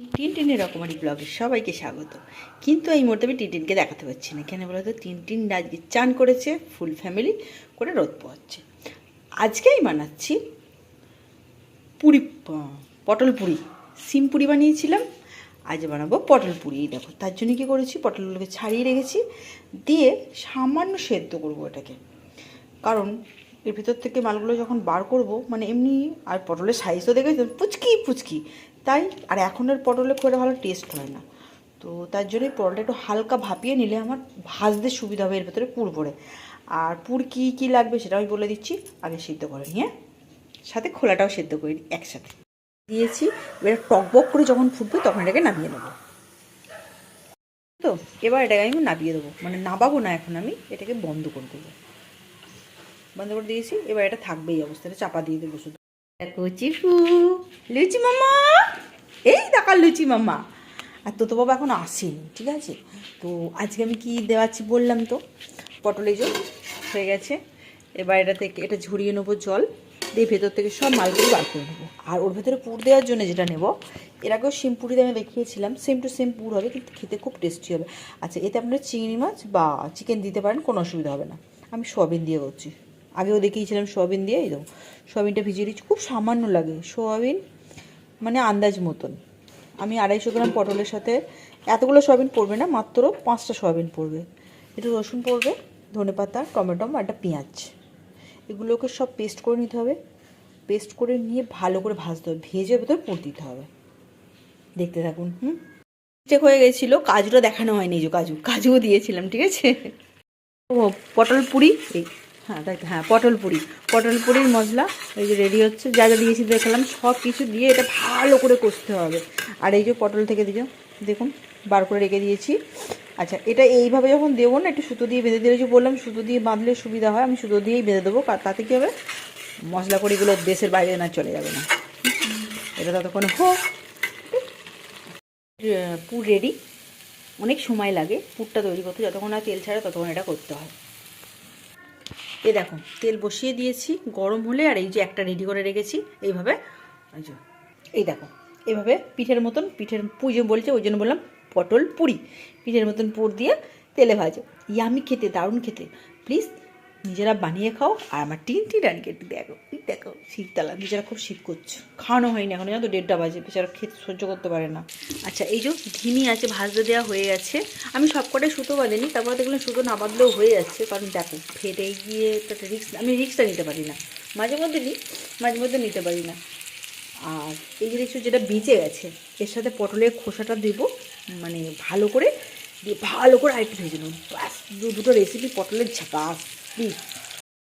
টিনটিনের রকমারি ব্লগে সবাইকে স্বাগত। কিন্তু এই মুহূর্তে আমি টিনটিনকে দেখাতে পারছি না। কেন বলতো? টিনটিন আজকে চান করেছে ফুল ফ্যামিলি করে রোদ পোয়াচ্ছে আজকেই বানাচ্ছি পুরি পটল পুরি। সিম পুরি বানিয়েছিলাম, আজ বানাবো পটল পুরি। দেখো, তার জন্য কী করেছি? পটলগুলোকে ছাড়িয়ে রেখেছি, দিয়ে সামান্য সেদ্ধ করব এটাকে। কারণ এর ভিতর থেকে মালগুলো যখন বার করব মানে এমনি আর পটলের সাইজও দেখে পুচকি পুচকি। তাই, আর এখনের পটলে খুব ভালো টেস্ট হয় না। তো তার জন্যই পটলটা একটু হালকা ভাপিয়ে নিলে আমার ভাজতে সুবিধা হবে, এর ভেতরে পুর পড়ে আর পুর কী কী লাগবে সেটা আমি বলে দিচ্ছি, আগে সিদ্ধ করে নিয়ে, সাথে খোলাটাও সেদ্ধ করে নিই একসাথে। দিয়েছি, এবার টকবক করে যখন ফুটবে তখন এটাকে নামিয়ে নেব। তো, এবার এটাকে আমি নামিয়ে দেবো মানে নাবাবো না এখন আমি, এটাকে বন্ধ করে দেবো। বন্ধ করে দিয়েছি, এবার এটা থাকবে এই অবস্থাটা চাপা দিয়ে দেবো শুধু। দেখো চিফু লুচি মামা এই দেখার লুচি মামা আর তো তো বাবা এখন আসেনি, ঠিক আছে? তো আজকে আমি কি দেওয়াচ্ছি বললাম তো? পটলে জল হয়ে গেছে। এবার এটা থেকে, এটা ঝরিয়ে নেব জল। দিয়ে ভেতর থেকে সব মালগুলো বার করে নেব। আর ওর ভেতরে পুর দেওয়ার জন্য যেটা নেব, এর আগেও সিম পুরিতে আমি দেখিয়েছিলাম। সেম টু সেম পুর হবে, কিন্তু খেতে খুব টেস্টি হবে। আচ্ছা এতে আপনারা চিংড়ি মাছ বা চিকেন দিতে পারেন, কোনো অসুবিধা হবে না। আমি সোয়াবিন দিয়ে করছি। আগেও দেখিয়েছিলাম সোয়াবিন দিয়ে, এই সোয়াবিনটা ভিজিয়ে দিচ্ছি খুব সামান্য লাগে, সোয়াবিন মানে আন্দাজ মতন। আমি আড়াইশো গ্রাম পটলের সাথে এতগুলো সোয়াবিন পড়বে না, মাত্র পাঁচটা সোয়াবিন পড়বে। একটু রসুন পড়বে, ধনে পাতা, টমেটো আর একটা পেঁয়াজ। এগুলোকে সব পেস্ট করে নিতে হবে। পেস্ট করে নিয়ে ভালো করে ভাজতে হবে, ভেজে ভেতর পুর দিতে হবে। দেখতে থাকুন, হুম? চেক হয়ে গেছিল, কাজুটা দেখানো হয়নি যে কাজু, কাজুও দিয়েছিলাম, ঠিক আছে? ও, পটল পুরি, এই হ্যাঁ তাই হ্যাঁ পটল পুরি। পটল পুরির মশলা, এই যে রেডি হচ্ছে, যা যা দিয়েছি দেখালাম, সব কিছু দিয়ে এটা ভালো করে কষতে হবে। আর এই যে পটল থেকে দিও দেখুন, বার করে রেখে দিয়েছি। আচ্ছা এটা এইভাবে যখন দেবো না, একটু সুতো দিয়ে বেঁধে দিলে, যে বললাম সুতো দিয়ে বাঁধলে সুবিধা হয়, আমি সুতো দিয়েই বেঁধে দেবো তাতে কী হবে? মশলা কড়িগুলো দেশের বাইরে না চলে যাবে না। এটা ততক্ষণ হোক। পুর রেডি অনেক সময় লাগে পুরটা তৈরি করতে, যতক্ষণ না তেল ছাড়ে ততক্ষণ এটা করতে হয়। এই দেখো, তেল বসিয়ে দিয়েছি, গরম হলে আর এই যে একটা রেডি করে রেখেছি, এইভাবে, এই দেখো এভাবে পিঠের মতন, পিঠের পুজো বলছে, ওই জন্য বললাম পটল পুরি, পিঠের মতন পুর দিয়ে তেলে ভাজো। ইয়ামি খেতে, দারুণ খেতে। প্লিজ নিজেরা বানিয়ে খাও আর আমার টিনটি টিন একটু দেখো দেখো শীততলা নিজেরা খুব শীত করছে, খাওয়ানো হয়নি এখন, জানো তো দেড়টা বাজে, বেচারা খেতে সহ্য করতে পারে না। আচ্ছা এই যে ঘিমি আছে, ভাজতে দেওয়া হয়ে গেছে। আমি সব কটাই সুতো বাঁধিনি, তারপর দেখলাম সুতো না বাঁধলেও হয়ে যাচ্ছে, কারণ দেখো, ফেটে গিয়ে তো একটা রিক্স আমি রিক্সটা নিতে পারি না। মাঝে মধ্যে নিই মাঝে মধ্যে নিতে পারি না। আর এই যে দেখছ, যেটা বেঁচে গেছে, এর সাথে পটলের খোসাটা দেবো মানে ভালো করে, দিয়ে ভালো করে আরেকটু ভেজে নেব। ব্যাস দুটো রেসিপি পটলের প্লিজ